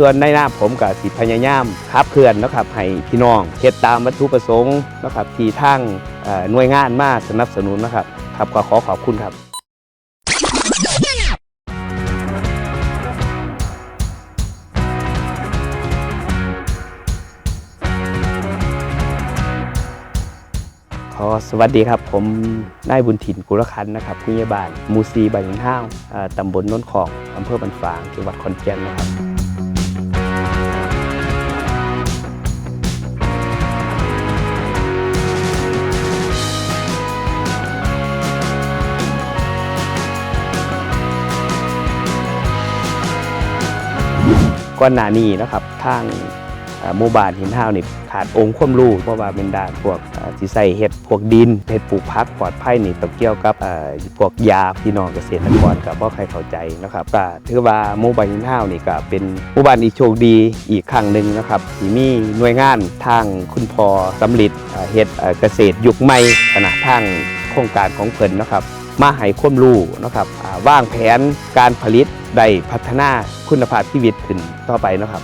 ส่วนในหน้าผมกับสิพยายามขับเคลื่อนนะครับให้พี่น้องเฮ็ดตามวัตถุประสงค์นะครับที่ทางหน่วยงานมาสนับสนุนนะครับครับก็ขอขอบคุณครับขอสวัสดีครับ ผมนายบุญถิ่นกุลคันนะครับผู้ใหญ่บ้านมูซีบ้านหินห้าวตำบลโนนของอำเภอบันฝางจังหวัดขอนแก่นนะครับ ก่อนหน้านี้นะครับทางหมู่บ้านหินห้าวนี่ขาดองค์ความรู้เพราะว่าเป็นด้านพวกที่ใส่เห็ดพวกดินเห็ดปลูกพักปลอดภัยนี่ต้องเกี่ยวกับพวกยาพี่น้องเกษตรกรกับบ่ใครเข้าใจนะครับก็ถือว่าหมู่บ้านหินห้าวนี่ก็เป็นหมู่บ้านอีโชคดีอีกครั้งหนึ่งนะครับที่มีหน่วยงานทางคุณพ่อสำลิดเอ่อเฮ็ดเอ่อเกษตรยุคใหม่ขณะทางโครงการของเพิ่นนะครับ มาให้ความรู้นะครับว่าวางแผนการผลิตได้พัฒนาคุณภาพชีวิตขึ้นต่อไปนะครับ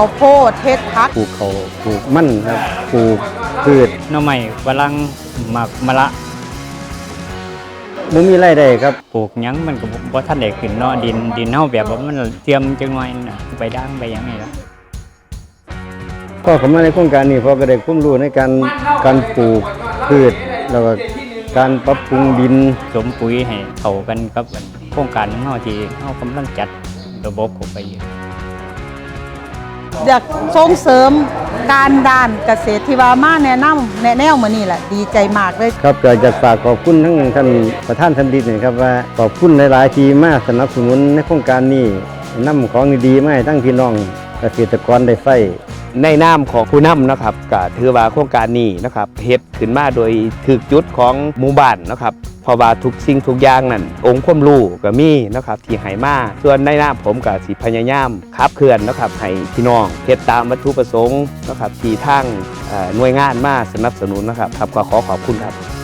ข้าวโพดเฮ็ดพักปลูกเขาวปลูกมันครับปลูกพืชหน่อไม้ฝรั่งหมักมะละบ่มีรายได้ครับ ปลูกหยังมันก็บ่ทันได้ขึ้นเนาะดินดินเฮาแบบว่ามันเตรียมจังหน่อยน่ะใบด่างใบหยังนี่ล่ะพ่อเขามาในโครงการนี้พ่อก็ได้ความรู้ในการการปลูกพืชแล้วก็การปรับปรุงดินสมปุ๋ยให้เข้ากันกับอันโครงการของเฮาที่เฮากำลังจัดระบบเข้าไปอยู่ อยากส่งเสริมการด้านเกษตรที่ว่ามาแนะนำแนะแนวมานี่แหละดีใจมากเลยครับก็อยากฝากขอบคุณทั้งท่านประธานทันดิษนะครับว่าขอบคุณหลายๆทีมากสนับสนุนในโครงการนี้นำของดีๆมาให้ทั้งพี่น้องเกษตรกรได้ใช้ ในนามของผู้นำนะครับก็ถือว่าโครงการนี้นะครับเฮ็ดขึ้นมาโดยถึกจุดของหมู่บ้านนะครับเพราะว่าทุกสิ่งทุกอย่างนั่นองค์ความรู้ก็มีนะครับที่ให้มาส่วนในนามผมก็สิพยายามขับเคลื่อนนะครับให้พี่น้องเฮ็ดตามวัตถุประสงค์นะครับที่ทางหน่วยงานมาสนับสนุนนะครับครับก็ขอขอบคุณครับ